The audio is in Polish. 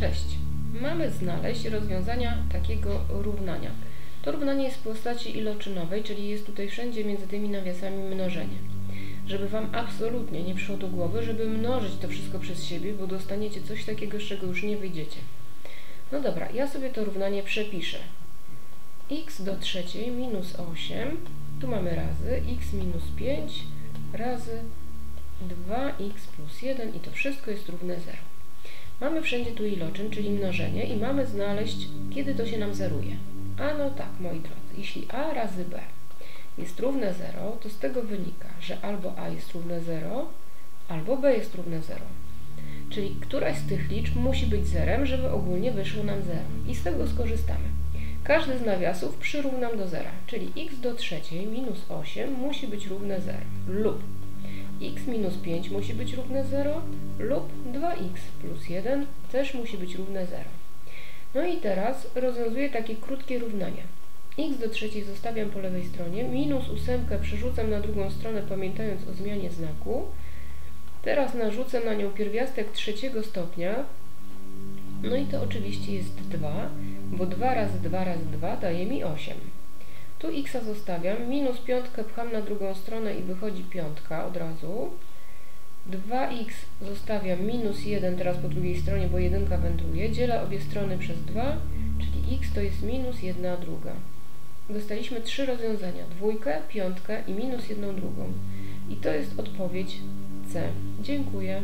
Cześć. Mamy znaleźć rozwiązania takiego równania. To równanie jest w postaci iloczynowej, czyli jest tutaj wszędzie między tymi nawiasami mnożenie. Żeby Wam absolutnie nie przyszło do głowy, żeby mnożyć to wszystko przez siebie, bo dostaniecie coś takiego, z czego już nie wyjdziecie. No dobra, ja sobie to równanie przepiszę. x do trzeciej minus 8, tu mamy razy, x minus 5 razy 2x plus 1 i to wszystko jest równe 0. Mamy wszędzie tu iloczyn, czyli mnożenie i mamy znaleźć, kiedy to się nam zeruje. A no tak, moi drodzy, jeśli a razy b jest równe 0, to z tego wynika, że albo a jest równe 0, albo b jest równe 0. Czyli któraś z tych liczb musi być zerem, żeby ogólnie wyszło nam 0. I z tego skorzystamy. Każdy z nawiasów przyrównam do zera, czyli x do trzeciej minus 8 musi być równe 0 lub x minus 5 musi być równe 0 lub 2x plus 1 też musi być równe 0. No i teraz rozwiązuję takie krótkie równania. x do trzeciej zostawiam po lewej stronie, minus 8 przerzucam na drugą stronę, pamiętając o zmianie znaku. Teraz narzucę na nią pierwiastek trzeciego stopnia, no i to oczywiście jest 2, bo 2 razy 2 razy 2 daje mi 8. Tu x zostawiam, minus piątkę pcham na drugą stronę i wychodzi piątka od razu. 2x zostawiam minus 1 teraz po drugiej stronie, bo jedynka wędruje. Dzielę obie strony przez 2, czyli x to jest minus 1 druga. Dostaliśmy trzy rozwiązania, dwójkę, piątkę i minus jedną drugą. I to jest odpowiedź C. Dziękuję.